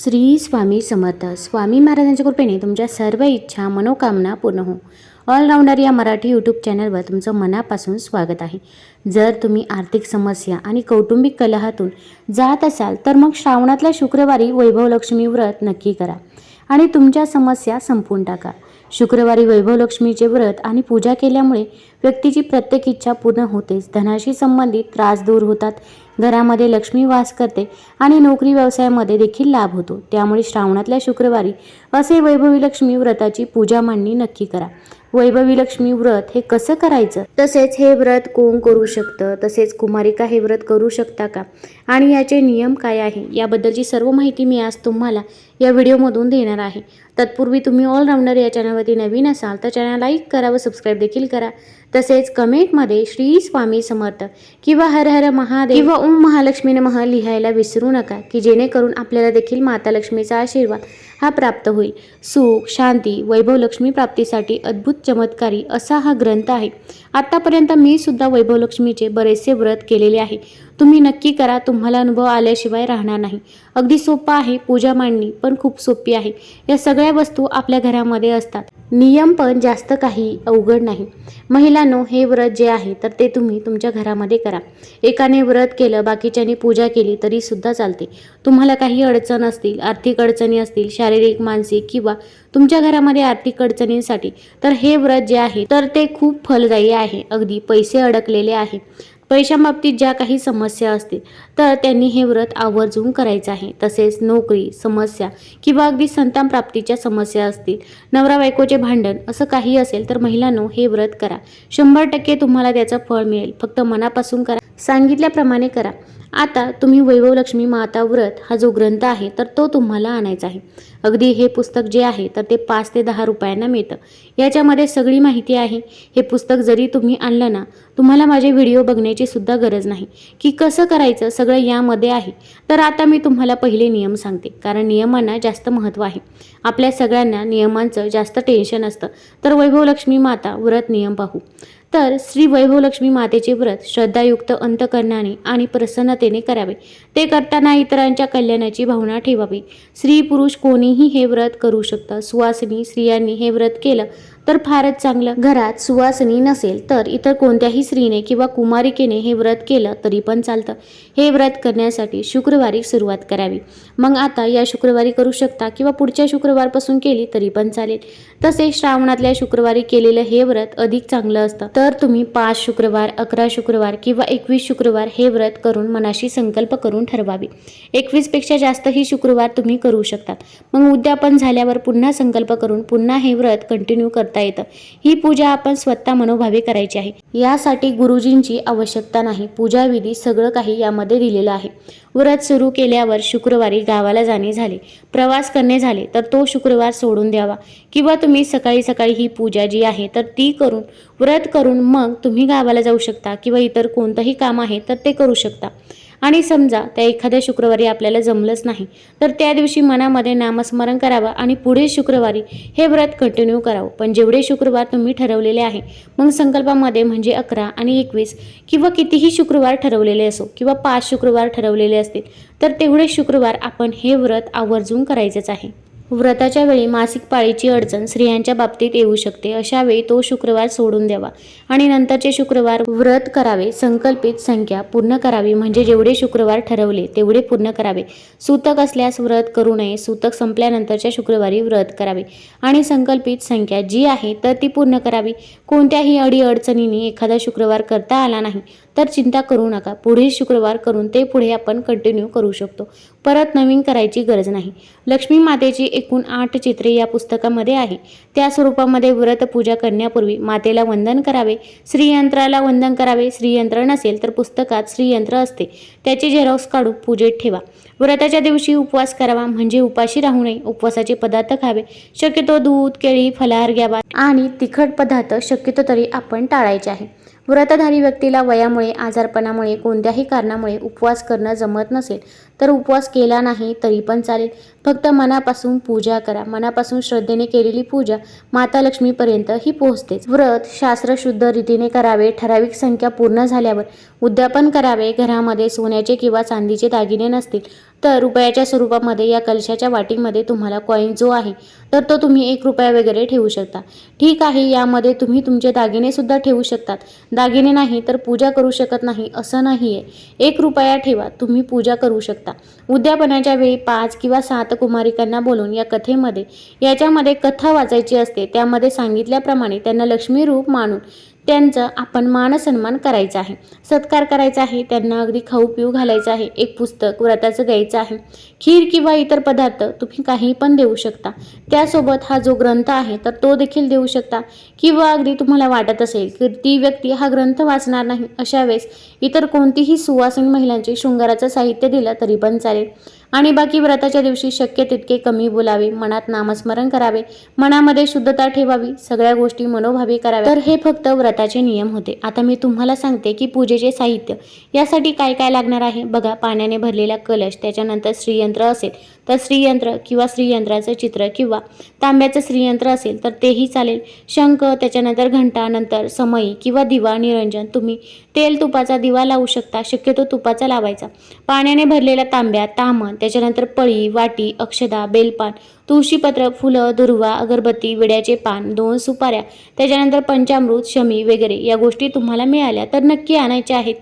श्री स्वामी समर्थ. स्वामी महाराजांच्या कृपेने तुमच्या सर्व इच्छा मनोकामना पूर्ण हो ऑलराऊंडर या मराठी यूट्यूब चॅनलवर तुमचं मनापासून स्वागत आहे. जर तुम्ही आर्थिक समस्या आणि कौटुंबिक कलहातून जात असाल तर मग श्रावणातल्या शुक्रवारी वैभवलक्ष्मी व्रत नक्की करा आणि तुमच्या समस्या संपवून टाका. शुक्रवारी वैभवलक्ष्मीचे व्रत आणि पूजा केल्यामुळे व्यक्तीची प्रत्येक इच्छा पूर्ण होतेच. धनाशी संबंधित त्रास दूर होतात. घरामध्ये लक्ष्मी वास करते आणि नोकरी व्यवसायामध्ये देखील लाभ होतो. त्यामुळे श्रावणातल्या शुक्रवारी असे वैभवी लक्ष्मी व्रताची पूजा मांडणी नक्की करा. वैभवी लक्ष्मी व्रत हे कसं करायचं? तसेच हे व्रत कोण करू शकतं? तसेच कुमारिका हे व्रत करू शकता का? आणि याचे नियम काय आहे? याबद्दलची सर्व माहिती मी आज तुम्हाला या व्हिडिओमधून देणार आहे. तत्पूर्वी तुम्ही ऑलराऊंडर या चॅनलवरती नवीन असाल तर चॅनल लाईक करा व सबस्क्राईब देखील करा. तसेच कमेंटमध्ये श्री स्वामी समर्थ किंवा हर हर महादेव किंवा ओम महालक्ष्मी नमः लिहायला विसरू नका की जेणेकरून आपल्याला देखील माता लक्ष्मीचा आशीर्वाद हा प्राप्त होईल. सुख शांती वैभव लक्ष्मी प्राप्तीसाठी अद्भुत चमत्कारी असा हा ग्रंथ आहे. आत्तापर्यंत मी सुद्धा वैभव लक्ष्मीचे बरेचसे व्रत केलेले आहे. तुम्ही नक्की करा तुम्हाला अनुभव आल्याशिवाय राहणार नाही. अगदी सोपा आहे पूजा मांडणी पण खूप सोपी आहे. या सगळ्या वस्तू आपल्या घरामध्ये असतात. नियम पण जास्त काही अवघड नाही. महिलांनो हे व्रत जे आहे तर ते तुम्ही तुमच्या घरामध्ये करा. एकाने व्रत केलं बाकीच्याने पूजा केली तरी सुद्धा चालते. तुम्हाला काही अडचण असतील आर्थिक अडचणी असतील शारीरिक मानसिक किंवा तुमच्या घरामध्ये आर्थिक अडचणींसाठी तर हे व्रत जे आहे तर ते खूप फलदायी आहे. अगदी पैसे अडकलेले आहे. पैशाबाबतीत ज्या काही समस्या असतील तर त्यांनी हे व्रत आवर्जून करायचं आहे. तसेच नोकरी समस्या किंवा अगदी संतान प्राप्तीच्या समस्या असतील नवरा बायकोचे भांडण असं काही असेल तर महिलांनो हे व्रत करा. शंभर टक्के तुम्हाला त्याचं फळ मिळेल. फक्त मनापासून करा. सांगितल्याप्रमाणे करा. आता तुम्ही वैभव लक्ष्मी माता व्रत हा जो ग्रंथ आहे तर तो तुम्हाला आणायचा आहे. अगदी हे पुस्तक जे आहे तर ते पाच ते दहा रुपयांना मिळतं. याच्यामध्ये सगळी माहिती आहे. हे पुस्तक जरी तुम्ही आणलं ना तुम्हाला माझे व्हिडिओ बघण्याची सुद्धा गरज नाही. की कसं करायचं सगळं यामध्ये आहे. तर आता मी तुम्हाला पहिले नियम सांगते. कारण नियमांना जास्त महत्त्व आहे. आपल्या सगळ्यांना नियमांचं जास्त टेन्शन असतं. तर वैभव लक्ष्मी माता व्रत नियम पाहू. तर श्री वैभवलक्ष्मी मातेचे व्रत श्रद्धायुक्त अंतकरणाने आणि प्रसन्न प्रसन्नतेने करावे. ते करताना इतरांच्या कल्याणाची भावना ठेवावी. स्त्री पुरुष कोणीही हे व्रत करू शकतं सुवासिनी स्त्रियांनी हे व्रत केलं तर फारच चांगलं. घरात सुवासनी नसेल तर इतर कोणत्याही स्त्रीने किंवा कुमारिकेने हे व्रत केलं तरी पण चालतं. हे व्रत करण्यासाठी शुक्रवारी सुरुवात करावी. मग आता या शुक्रवारी करू शकता किंवा पुढच्या शुक्रवारपासून केली तरी पण चालेल. तसेच श्रावणातल्या शुक्रवारी केलेलं हे व्रत अधिक चांगलं असतं. तर तुम्ही पाच शुक्रवार अकरा शुक्रवार किंवा एकवीस शुक्रवार हे व्रत करून मनाशी संकल्प करून ठरवावे. एकवीसपेक्षा जास्त ही शुक्रवार तुम्ही करू शकतात मग उद्यापन झाल्यावर पुन्हा संकल्प करून पुन्हा हे व्रत कंटिन्यू करता येतं. ही पूजा आपण स्वतः मनोभावे करायची आहे. यासाठी गुरुजींची आवश्यकता नाही. पूजाविधी सगळं काही यामध्ये दिलेलं आहे. व्रत सुरू केल्यावर शुक्रवारी गावाला जाणे झाले. प्रवास करणे झाले तर तो शुक्रवार सोडून द्यावा. किंवा तुम्ही सकाळी सकाळी ही पूजा जी आहे तर ती करून व्रत करून मग तुम्ही गावाला जाऊ शकता किंवा इतर कोणतंही काम आहे तर ते करू शकता. आणि समजा त्या एखाद्या शुक्रवारी आपल्याला जमलंच नाही तर त्या दिवशी मनामध्ये नामस्मरण करावं आणि पुढे शुक्रवारी हे व्रत कंटिन्यू करावं. पण जेवढे शुक्रवार तुम्ही ठरवलेले आहे मग संकल्पामध्ये म्हणजे अकरा आणि एकवीस किंवा कितीही शुक्रवार ठरवलेले असो किंवा पाच शुक्रवार ठरवलेले असतील तर तेवढे शुक्रवार आपण हे व्रत आवर्जून करायचंच आहे. व्रताच्या वेळी मासिक पाळीची अडचण स्त्रियांच्या बाबतीत येऊ शकते. अशा वेळी तो शुक्रवार सोडून द्यावा. आणि नंतरचे शुक्रवार व्रत करावे. संकल्पित संख्या पूर्ण करावी. म्हणजे जेवढे शुक्रवार ठरवले तेवढे पूर्ण करावे. सूतक असल्यास व्रत करू नये. सूतक संपल्यानंतरच्या शुक्रवारी व्रत करावे. आणि संकल्पित संख्या जी आहे तर ती पूर्ण करावी. कोणत्याही अडीअडचणीने एखादा शुक्रवार करता आला नाही तर चिंता करू नका. पुढील शुक्रवार करून ते पुढे आपण कंटिन्यू करू शकतो. परत नवीन करायची गरज नाही. लक्ष्मी मातेची एकूण आठ चित्रे या पुस्तकामध्ये आहे. त्या स्वरूपामध्ये व्रत पूजा करण्यापूर्वी मातेला वंदन करावे श्रीयंत्राला वंदन करावे. श्रीयंत्र नसेल तर पुस्तकात श्रीयंत्र असते. त्याचे झेरॉक्स काढून पूजेत ठेवा. व्रताच्या दिवशी उपवास करावा म्हणजे उपाशी राहू नये. उपवासाचे पदार्थ खावे. शक्यतो दूध केळी फलाहार घ्यावा आणि तिखट पदार्थ शक्यतो तरी आपण टाळायचे आहे. व्रतधारी व्यक्तीला वयामुळे आजारपणामुळे कोणत्याही कारणामुळे उपवास करणं जमत नसेल तर उपवास केला नाही तरी पण चालेल. फक्त मनापासून पूजा करा. मनापासून श्रद्धेने केलेली पूजा माता लक्ष्मीपर्यंत ही पोहोचतेच. व्रत शास्त्रशुद्ध रीतीने करावे ठराविक संख्या पूर्ण झाल्यावर उद्यापन करावे. घरामध्ये सोन्याचे किंवा चांदीचे दागिने नसतील तर रुपयाच्या स्वरूपामध्ये या कलशाच्या वाटीमध्ये तुम्हाला कॉईन जो आहे तर तो तुम्ही एक रुपया वगैरे ठेवू शकता. ठीक आहे यामध्ये तुम्ही तुमचे दागिने सुद्धा ठेवू शकतात. दागिने नाही तर पूजा करू शकत नाही असं नाही आहे एक रुपया ठेवा तुम्ही पूजा करू शकता. उद्यापनाच्या वेळी पाच किंवा सात कुमारिकांना बोलून या कथेमध्ये याच्यामध्ये कथा वाचायची असते. त्यामध्ये सांगितल्याप्रमाणे त्यांना लक्ष्मी रूप मानून त्यांचं आपण मानसन्मान करायचा आहे. सत्कार करायचा आहे. त्यांना अगदी खाऊ पिऊ घालायचं आहे. एक पुस्तक व्रताचं द्यायचं आहे. खीर किंवा इतर पदार्थ तुम्ही काही पण देऊ शकता. त्यासोबत हा जो ग्रंथ आहे तर तो देखील देऊ शकता. किंवा अगदी तुम्हाला वाटत असेल की ती व्यक्ती हा ग्रंथ वाचणार नाही अशा वेळेस इतर कोणतीही सुवासीन महिलांचे शृंगाराचं साहित्य दिलं तरी पण चालेल. आणि बाकी व्रताच्या दिवशी शक्य तितके कमी बोलावे मनात नामस्मरण करावे मनामध्ये शुद्धता ठेवावी सगळ्या गोष्टी मनोभावी कराव्या. तर हे फक्त व्रताचे नियम होते. आता मी तुम्हाला सांगते की पूजेचे साहित्य यासाठी काय काय लागणार आहे. बघा पाण्याने भरलेला कलश त्याच्यानंतर श्रीयंत्र असेल तर श्रीयंत्र किंवा श्रीयंत्राचं चित्र किंवा तांब्याचं श्रीयंत्र असेल तर तेही चालेल. शंख त्याच्यानंतर घंटा नंतर किंवा दिवा निरंजन. तुम्ही तेल तुपाचा दिवा लावू शकता. शक्यतो तुपाचा लावायचा. पाण्याने भरलेला तांब्या तामण त्याच्यानंतर पळी वाटी अक्षदा बेलपान तुळशीपत्र फुलं दुर्वा अगरबत्ती विड्याचे पान दोन सुपाऱ्या त्याच्यानंतर पंचामृत शमी वगैरे या गोष्टी तुम्हाला मिळाल्या तर नक्की आणायच्या आहेत.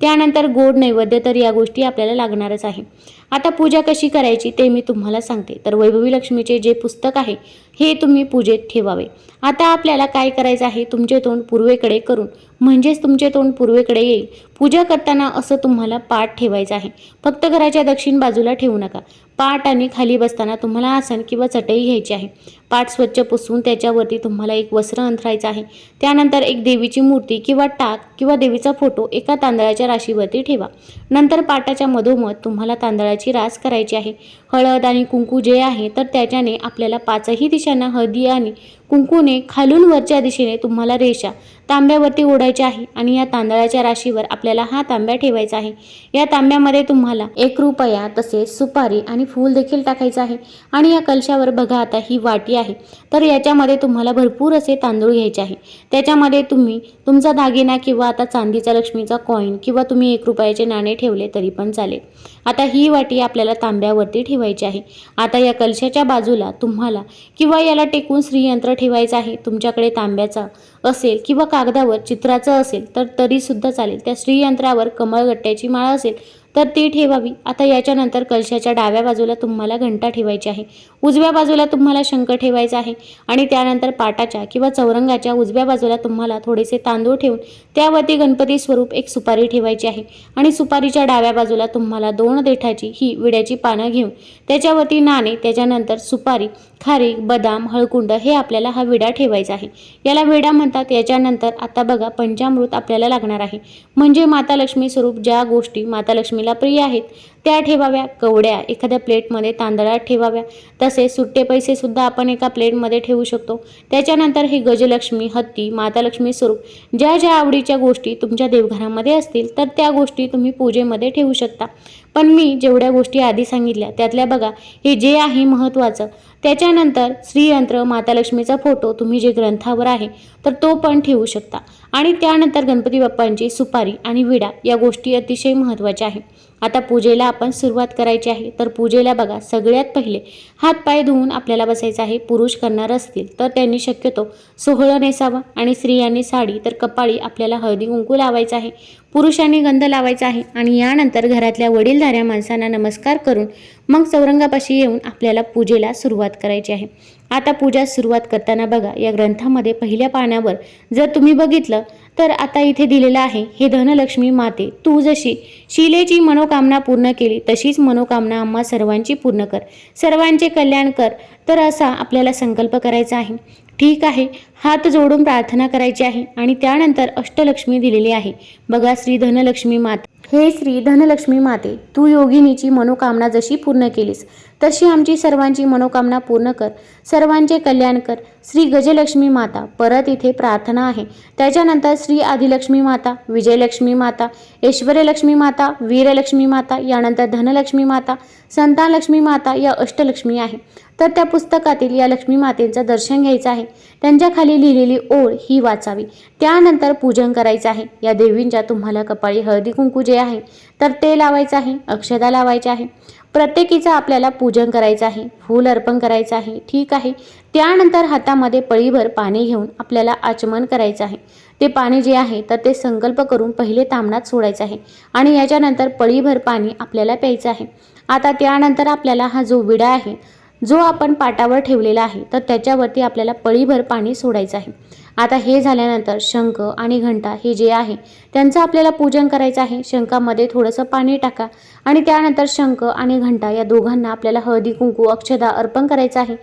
त्यानंतर गोड नैवेद्य तर या गोष्टी आपल्याला लागणारच आहे. आता पूजा कशी करायची ते मी तुम्हाला सांगते. तर वैभवी लक्ष्मीचे जे पुस्तक आहे हे तुम्ही पूजेत ठेवावे. आता आपल्याला काय करायचं आहे तुमचे तोंड पूर्वेकडे करून म्हणजेच तुमचे तोंड पूर्वेकडे येईल. पूजा करताना असं तुम्हाला पाठ ठेवायचं आहे. फक्त घराच्या दक्षिण बाजूला ठेवू नका. पाठ आणि खाली बसताना तुम्हाला आसन किंवा चटई घ्यायची आहे. पाठ स्वच्छ पुसून त्याच्यावरती तुम्हाला एक वस्त्र अंथरायचं आहे. त्यानंतर एक देवीची मूर्ती किंवा टाक किंवा देवीचा फोटो एका तांदळाच्या राशीवरती ठेवा. नंतर पाटाच्या मधोमध तुम्हाला तांदळाची रास करायची आहे. हळद आणि कुंकू जे आहे तर त्याच्याने आपल्याला पाचही दिशांना हळदी आणि कुंकूने खालून वरच्या दिशेने तुम्हाला रेषा तांब्यावरती ओढायची आहे आणि या तांदळाच्या राशीवर आपल्याला हा तांब्या ठेवायचा आहे. या तांब्यामध्ये तुम्हाला एक रुपया तसेच सुपारी आणि फूल देखील टाकायचं आहे आणि या कलशावर बघा आता ही वाटी आहे. तर याच्यामध्ये तुम्हाला भरपूर असे तांदूळ घ्यायचे आहे. त्याच्यामध्ये तुम्ही तुमचा दागिना किंवा आता चांदीचा लक्ष्मीचा कॉईन किंवा तुम्ही एक रुपयाचे नाणे ठेवले तरी पण चालेल. आता ही वाटी आपल्याला तांब्यावरती ठेवायची आहे. आता या कलशाच्या बाजूला तुम्हाला किंवा याला टेकून श्रीयंत्र ठेवायचा आहे तुमच्याकडे तांब्याचा असेल किंवा कागदावर चित्राचं असेल तर तरीसुद्धा चालेल. त्या श्रीयंत्रावर कमळगट्ट्याची माळ असेल तर ती ठेवावी. आता याच्यानंतर कलशाच्या डाव्या बाजूला तुम्हाला घंटा ठेवायची आहे. उजव्या बाजूला तुम्हाला शंख ठेवायचा आहे. आणि त्यानंतर पाटाच्या किंवा चौरंगाच्या उजव्या बाजूला तुम्हाला थोडेसे तांदूळ ठेवून त्यावरती गणपती स्वरूप एक सुपारी ठेवायची आहे. आणि सुपारीच्या डाव्या बाजूला तुम्हाला दोन देठाची ही विड्याची पानं घेऊन त्याच्यावरती नाणे त्याच्यानंतर सुपारी खारीक बदाम हळकुंड हे आपल्याला हा विडा ठेवायचा आहे. याला विडा म्हणतात. याच्यानंतर आता बघा पंचामृत आपल्याला लागणार आहे. म्हणजे माता लक्ष्मी स्वरूप ज्या गोष्टी माता लक्ष्मी लक्ष्मीला प्रिय आहेत. त्या ठेवाव्या. कवड्या एखाद्या प्लेटमध्ये तांदळात ठेवाव्या. तसेच सुट्टे पैसेसुद्धा आपण एका प्लेटमध्ये ठेवू शकतो. त्याच्यानंतर हे गजलक्ष्मी हत्ती मातालक्ष्मी स्वरूप ज्या ज्या आवडीच्या गोष्टी तुमच्या देवघरामध्ये असतील तर त्या गोष्टी तुम्ही पूजेमध्ये ठेवू शकता. पण मी जेवढ्या गोष्टी आधी सांगितल्या त्यातल्या बघा हे जे आहे महत्त्वाचं. त्याच्यानंतर श्रीयंत्र माता लक्ष्मीचा फोटो तुम्ही जे ग्रंथावर आहे तर तो पण ठेवू शकता. आणि त्यानंतर गणपती बाप्पांची सुपारी आणि विडा या गोष्टी अतिशय महत्त्वाच्या आहे आता पूजेला आपण सुरुवात करायची आहे. तर पूजेला बघा सगळ्यात पहिले हात पाय धुवून आपल्याला बसायचं आहे. पुरुष करणार असतील तर त्यांनी शक्यतो सोहळं नेसावं आणि स्त्रियांनी साडी तर कपाळी आपल्याला हळदी कुंकू लावायचं आहे. पुरुषांनी गंध लावायचा आहे आणि यानंतर घरातल्या वडीलधाऱ्या माणसांना नमस्कार करून मग चौरंगापाशी येऊन आपल्याला पूजेला सुरुवात करायची आहे. आता पूजा सुरुवात करताना बघा या ग्रंथामध्ये पहिल्या पाण्यावर जर तुम्ही बघितलं तर आता इथे दिलेलं आहे हे धनलक्ष्मी माते तू जशी शिलेची मनोकामना पूर्ण केली तशीच मनोकामना आम्हा सर्वांची पूर्ण कर. सर्वांचे कल्याण कर. तर असा आपल्याला संकल्प करायचा आहे. ठीक आहे. हात जोडून प्रार्थना करायची आहे आणि त्यानंतर अष्टलक्ष्मी दिलेली आहे. बघा श्री धनलक्ष्मी माता. हे श्री धनलक्ष्मी माते तू योगिनीची मनोकामना जशी पूर्ण केलीस तशी आमची सर्वांची मनोकामना पूर्ण कर. सर्वांचे कल्याण कर. श्री गजलक्ष्मी माता परत इथे प्रार्थना आहे. त्याच्यानंतर श्री आदिलक्ष्मी माता विजयलक्ष्मी माता ऐश्वर्यलक्ष्मी माता वीरलक्ष्मी माता यानंतर धनलक्ष्मी माता संतानलक्ष्मी माता या अष्टलक्ष्मी आहे. तर त्या पुस्तकातील या लक्ष्मी मातेचं दर्शन घ्यायचं आहे. त्यांच्या खाली लिहिलेली ओळ ही वाचावी. त्यानंतर पूजन करायचं आहे. या देवींच्या तुम्हाला कपाळी हळदी कुंकू जे आहे तर ते लावायचं आहे. अक्षदा लावायचे आहे. प्रत्येकीचं आपल्याला पूजन करायचं आहे. फूल अर्पण करायचं आहे. ठीक आहे. त्यानंतर हातामध्ये पळीभर पाणी घेऊन आपल्याला आचमन करायचं आहे. ते पाणी जे आहे तर ते संकल्प करून पहिले तामणात सोडायचं आहे. आणि याच्यानंतर पळीभर पाणी आपल्याला प्यायचं आहे. आता त्यानंतर आपल्याला हा जो विडा आहे जो आपण पाटावर ठेवलेला आहे तर त्याच्यावरती आपल्याला पळीभर पाणी सोडायचं आहे. आता हे झाल्यानंतर शंख आणि घंटा हे जे आहे त्यांचं आपल्याला पूजन करायचं आहे. शंखामध्ये थोडंसं पाणी टाका आणि त्यानंतर शंख आणि घंटा या दोघांना आपल्याला हळदी कुंकू अक्षदा अर्पण करायचं आहे.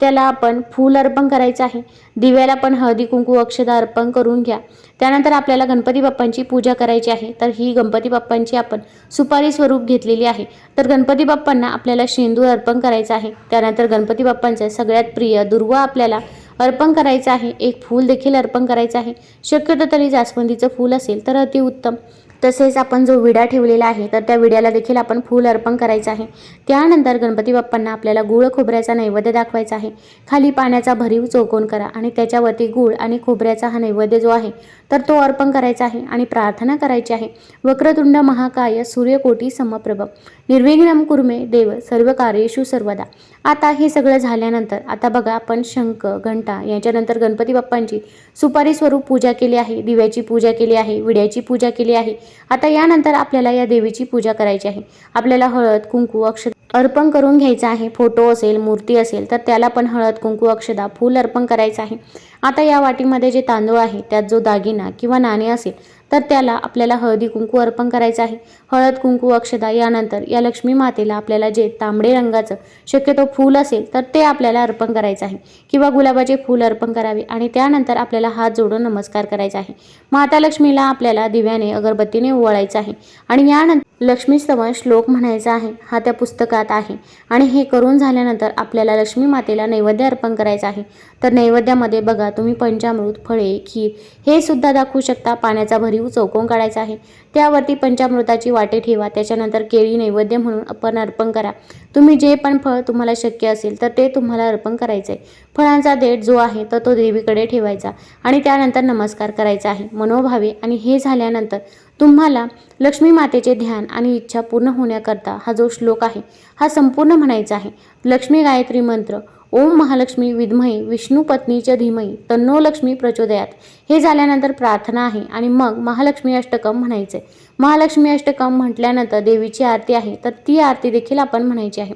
त्याला आपण फूल अर्पण करायचं आहे. दिव्याला पण हळदी कुंकू अक्षदा अर्पण करून घ्या. त्यानंतर आपल्याला गणपती बाप्पांची पूजा करायची आहे. तर ही गणपती बाप्पांची आपण सुपारी स्वरूप घेतलेली आहे. तर गणपती बाप्पांना आपल्याला शेंदूर अर्पण करायचं आहे. त्यानंतर गणपती बाप्पांचं सगळ्यात प्रिय दुर्वा आपल्याला अर्पण करायचं आहे. एक फूल देखील अर्पण करायचं आहे. शक्यतो तरी जास्वंदीचं फूल असेल तर अतिउत्तम तसेच आपण जो विडा ठेवलेला आहे तर त्या विड्याला देखील आपण फूल अर्पण करायचं आहे. त्यानंतर गणपती बाप्पांना आपल्याला गुळ खोबऱ्याचा नैवेद्य दाखवायचा आहे. खाली पाण्याचा भरीव चौकोन करा आणि त्याच्यावरती गुळ आणि खोबऱ्याचा हा नैवेद्य जो आहे तर तो अर्पण करायचा आहे आणि प्रार्थना करायची आहे. वक्रतुंड महाकाय सूर्यकोटी समप्रभ निर्विघ्नम कुर्मे देव सर्व कार्येशू सर्वदा. आता हे सगळं झाल्यानंतर आता बघा आपण शंख घंटा याच्यानंतर गणपती बाप्पांची सुपारी स्वरूप पूजा केली आहे दिव्याची पूजा केली आहे विड्याची पूजा केली आहे. आता यानंतर आपल्याला या देवीची पूजा करायची आहे. आपल्याला हळद कुंकू अक्षर अर्पण करून घ्यायचं आहे. फोटो असेल मूर्ती असेल तर त्याला पण हळद कुंकू अक्षदा फूल अर्पण करायचं आहे. आता या वाटीमध्ये जे तांदूळ आहे त्यात जो दागिना किंवा नाणे असेल तर त्याला आपल्याला हळदी कुंकू अर्पण करायचं आहे. हळद कुंकू अक्षदा यानंतर या लक्ष्मी मातेला आपल्याला जे तांबडे रंगाचं शक्यतो फूल असेल तर ते आपल्याला अर्पण करायचं आहे. किंवा गुलाबाचे फूल अर्पण करावे आणि त्यानंतर आपल्याला हात जोडून नमस्कार करायचा आहे. माता लक्ष्मीला आपल्याला दिव्याने अगरबत्तीने ओवाळायचं आहे. आणि यानंतर लक्ष्मी श्लोक म्हणायचा आहे. हा त्या पुस्तकात आहे. आणि हे करून झाल्यानंतर आपल्याला लक्ष्मी मातेला नैवेद्य अर्पण करायचं आहे. तर नैवेद्यामध्ये बघा तुम्ही पंचामृत फळे खीर हे सुद्धा दाखवू शकता. पाण्याचा भरीव चौकोन काढायचा आहे. त्यावरती पंचामृताची वाटे ठेवा त्याच्यानंतर केळी नैवेद्य म्हणून आपण अर्पण करा. तुम्ही जे पण फळ तुम्हाला शक्य असेल तर ते तुम्हाला अर्पण करायचं आहे फळांचा देठ जो आहे तर तो देवीकडे ठेवायचा आणि त्यानंतर नमस्कार करायचा आहे. मनोभावे आणि हे झाल्यानंतर तुम्हाला लक्ष्मी मातेचे ध्यान आणि इच्छा पूर्ण होण्याकरता हा जो श्लोक आहे हा संपूर्ण म्हणायचा आहे. लक्ष्मी गायत्री मंत्र ओम महालक्ष्मी विद्महे विष्णू पत्नीच्या धीमही तन्नो लक्ष्मी प्रचोदयात. हे झाल्यानंतर प्रार्थना आहे आणि मग महालक्ष्मी अष्टकम म्हणायचे. महालक्ष्मी अष्टकम म्हटल्यानंतर देवीची आरती आहे तर ती आरती देखील आपण म्हणायची आहे.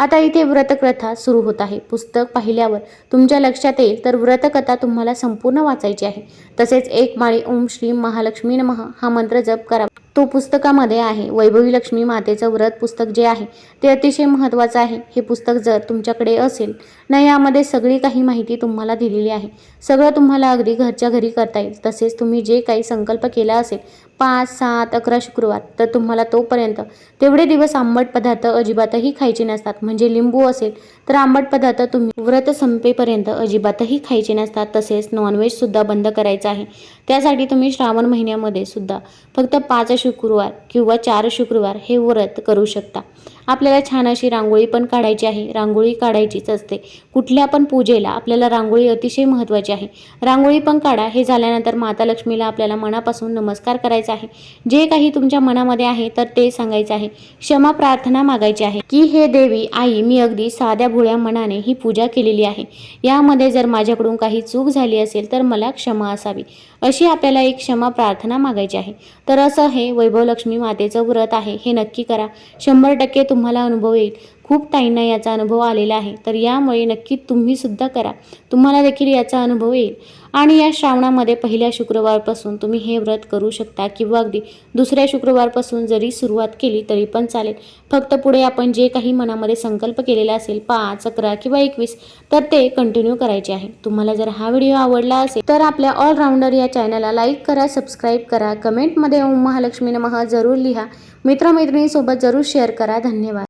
आता इथे व्रतकथा सुरू होत आहे. पुस्तक पाहिल्यावर तुमच्या लक्षात येईल तर व्रतकथा तुम्हाला संपूर्ण वाचायची आहे. तसेच एक माळी ओम श्री महालक्ष्मी नमः हा मंत्र जप करा. तो पुस्तकामध्ये आहे. वैभवी लक्ष्मी मातेचं व्रत पुस्तक जे आहे ते अतिशय महत्त्वाचं आहे. हे पुस्तक जर तुमच्याकडे असेल ना यामध्ये सगळी काही माहिती तुम्हाला दिलेली आहे. सगळं तुम्हाला अगदी घरच्या घरी करता येईल. तसेच तुम्ही जे काही संकल्प केला असेल पाच सात अकरा शुक्रवार. तर तुम्हाला तोपर्यंत तेवढे दिवस आंबट पदार्थ अजिबातही खायचे नसतात. म्हणजे लिंबू असेल तर आंबट पदार्थ तुम्ही व्रत संपेपर्यंत अजिबातही खायचे नसतात. तसेच नॉनव्हेजसुद्धा बंद करायचं आहे. त्यासाठी तुम्ही श्रावण महिन्यामध्ये सुद्धा फक्त पाच शुक्रवार किंवा चार शुक्रवार हे व्रत करू शकता. आपल्याला छान अशी रांगोळी पण काढायची आहे. रांगोळी काढायचीच असते. कुठल्या पण पूजेला आपल्याला रांगोळी अतिशय महत्त्वाची आहे. रांगोळी पण काढा. हे झाल्यानंतर माता लक्ष्मीला आपल्याला मनापासून नमस्कार करायचा आहे. जे काही तुमच्या मनामध्ये आहे तर ते सांगायचं आहे. क्षमा प्रार्थना मागायची आहे की हे देवी आई मी अगदी साध्या भोळ्या मनाने ही पूजा केलेली आहे. यामध्ये जर माझ्याकडून काही चूक झाली असेल तर मला क्षमा असावी. अशी आपल्याला एक क्षमा प्रार्थना मागायची आहे. तर असं हे वैभव लक्ष्मी मातेचं व्रत आहे. हे नक्की करा. शंभर टक्के तुम्हाला अनुभव येईल. खूप ताईंना याचा अनुभव आलेला आहे. तर यामुळे नक्की तुम्ही सुद्धा करा. तुम्हाला देखील याचा अनुभव येईल. आणि या श्रावणामध्ये पहिल्या शुक्रवारपासून तुम्ही हे व्रत करू शकता किंवा अगदी दुसऱ्या शुक्रवारपासून जरी सुरुवात केली तरी पण चालेल. फक्त पुढे आपण जे काही मनामध्ये संकल्प केलेला असेल पाच अकरा किंवा एकवीस तर ते कंटिन्यू करायचे आहे. तुम्हाला जर हा व्हिडिओ आवडला असेल तर आपल्या ऑलराऊंडर या चॅनलला लाईक करा सबस्क्राईब करा. कमेंटमध्ये ओम महालक्ष्मी नमः जरूर लिहा. मित्रमैत्रिणीसोबत जरूर शेअर करा. धन्यवाद.